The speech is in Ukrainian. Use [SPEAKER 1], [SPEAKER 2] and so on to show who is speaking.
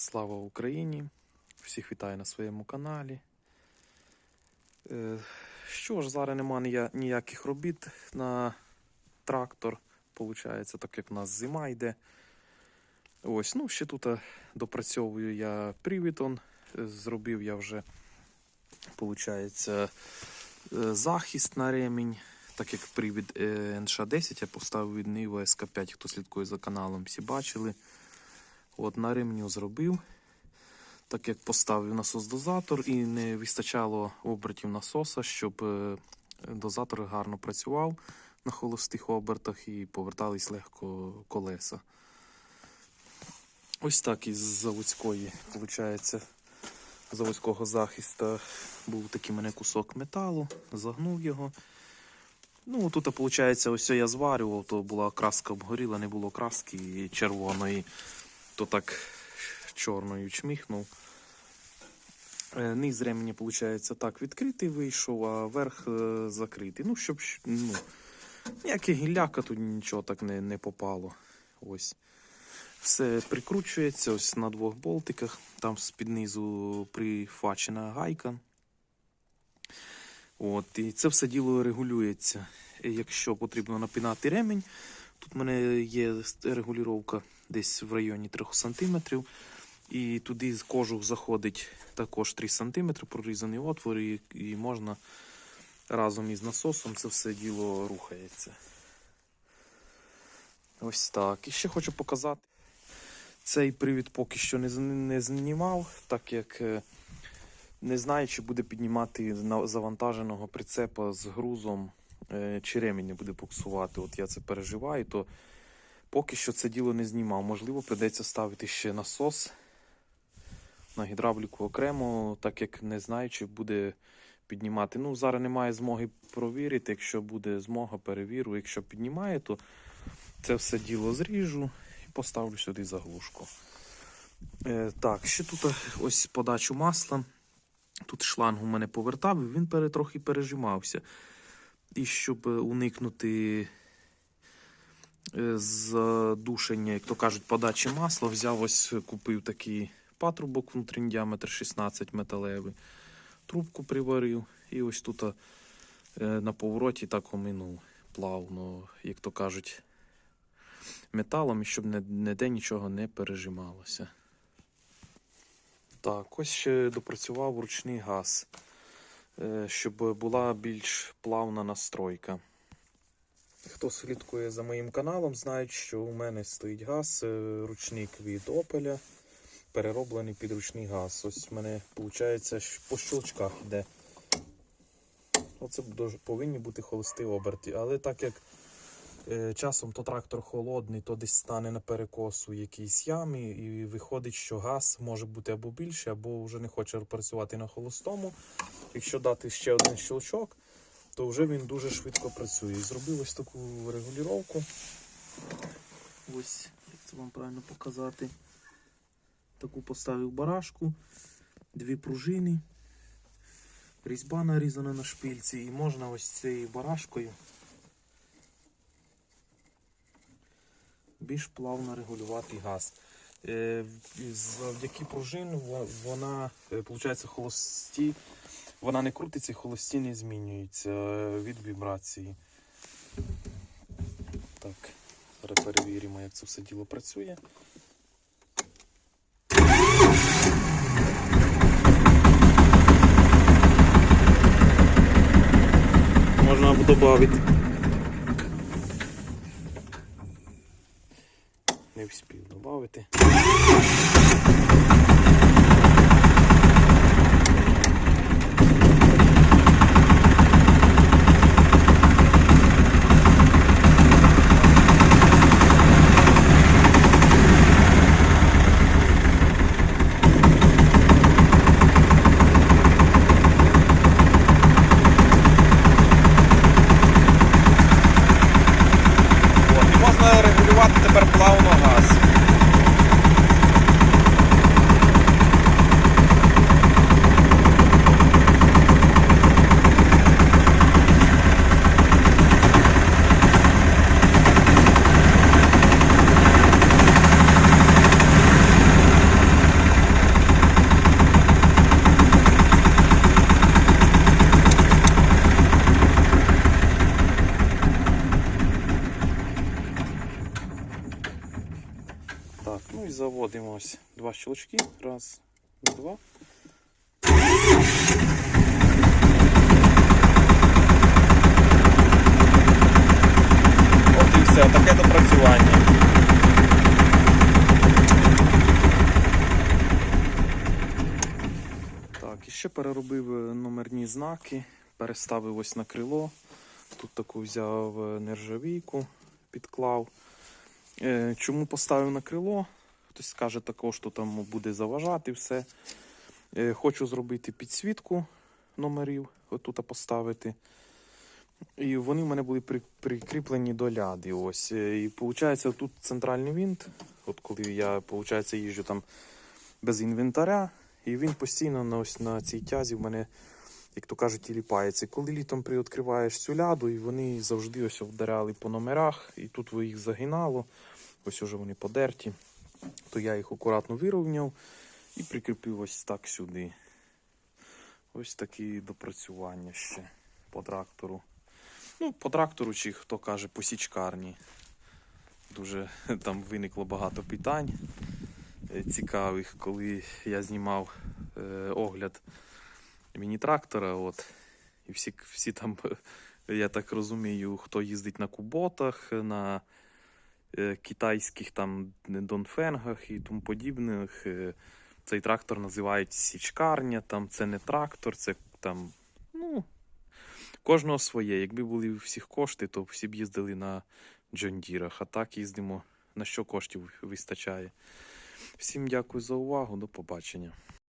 [SPEAKER 1] Слава Україні! Всіх вітаю на своєму каналі. Е, Що ж, зараз нема нія- ніяких робіт на трактор, виходить, так як в нас зима йде. Ось, ну ще тут е, допрацьовую я привітон. Е, Зробив я вже, виходить, захист на ремінь. Так як привід е, НШ-10 я поставив від Нива СК5, хто слідкує за каналом, всі бачили. От на ремню зробив. Так як поставив насос-дозатор і не вистачало обертів насоса, щоб е, дозатор гарно працював на холостих обертах і повертались легко колеса. Ось так із заводської, виходить, заводського захисту був такий мене кусок металу, загнув його. Ну, тут, виходить, ось я зварював, то була краска обгоріла, не було краски червоної, то так чорною чміхнув. Е, Низ ремені, виходить, так відкритий вийшов, а верх е, закритий. Ну, щоб ну, ніяке гілляка тут нічого так не, не попало. Ось. Все прикручується ось на двох болтиках. Там з-під низу прифачена гайка. От, і це все діло регулюється. Якщо потрібно напинати ремінь, тут в мене є регулювання десь в районі 3 см. І туди кожух заходить також 3 см, прорізаний отвор, і, і можна разом із насосом це все діло рухається. Ось так. І ще хочу показати. Цей привід поки що не, не знімав, так як е, не знаю, чи буде піднімати завантаженого прицепа з грузом, чи ремінь не буде буксувати. От я це переживаю, то поки що це діло не знімав. Можливо, придеться ставити ще насос на гідравліку окремо, так як не знаю, чи буде піднімати. Ну, зараз немає змоги провірити. Якщо буде змога, перевірю. Якщо піднімає, то це все діло зріжу і поставлю сюди заглушку. Е, так, ще тут е, ось подачу масла. Тут шланг у мене повертав, і він трохи пережимався. І щоб е, уникнути е, задушення, як то кажуть, подачі масла, взяв ось купив такий патрубок внутрішній діаметр 16 металевий. Трубку приварив і ось тут е, на повороті так оминув плавно, як то кажуть, металом, і щоб ніде нічого не пережималося. Так, ось ще допрацював ручний газ, е, щоб була більш плавна настройка. Хто слідкує за моїм каналом, знають, що у мене стоїть газ, е, ручник від Opel, перероблений під ручний газ. Ось в мене виходить по щелчках йде. Оце повинні бути холості оберти. Але так як е, часом то трактор холодний, то десь стане на перекосу якійсь ямі, і виходить, що газ може бути або більше, або вже не хоче працювати на холостому. Якщо дати ще один щелчок, то вже він дуже швидко працює. Зробив ось таку регулювання. Ось, як це вам правильно показати. Таку поставив барашку, дві пружини, різьба нарізана на шпильці, і можна ось цією барашкою більш плавно регулювати газ. Е, Завдяки пружин вона, виходить, холості, вона не крутиться, і холості не змінюються е, від вібрації. Так, зараз перевіримо, як це все діло працює. Можна додати. Не встиг додати. От, і можна регулювати тепер плавно газ. Так, заводимо ось два щелчки. Раз, два. От і все, таке допрацювання. Так, і ще переробив е, номерні знаки, переставив ось на крило. Тут таку взяв е, нержавійку, підклав. Е, Чому поставив на крило? Хтось скаже також, що там буде заважати все. Е, Хочу зробити підсвітку номерів, отут поставити. І вони в мене були при, прикріплені до ляди. Ось. Е, І виходить, тут центральний винт. От коли я виходить, їжджу там без інвентаря, і він постійно на, ось на цій тязі в мене, як то кажуть, і ліпається. Коли літом приоткриваєш цю ляду, і вони завжди ось вдаряли по номерах, і тут їх загинало. Ось уже вони подерті. То я їх акуратно вирівняв і прикріпив ось так сюди. Ось такі допрацювання ще по трактору. Ну, по трактору, чи хто каже, по січкарні. Дуже там виникло багато питань е, цікавих, коли я знімав е, огляд міні-трактора. От, і всі, всі там, я так розумію, хто їздить на куботах, на китайських там донфенгах і тому подібних. е, Цей трактор називають січкарня, там це не трактор, це там, ну, кожного своє. Якби були всіх кошти, то всі б їздили на Джондірах, а так їздимо, на що коштів вистачає. Всім дякую за увагу, до побачення.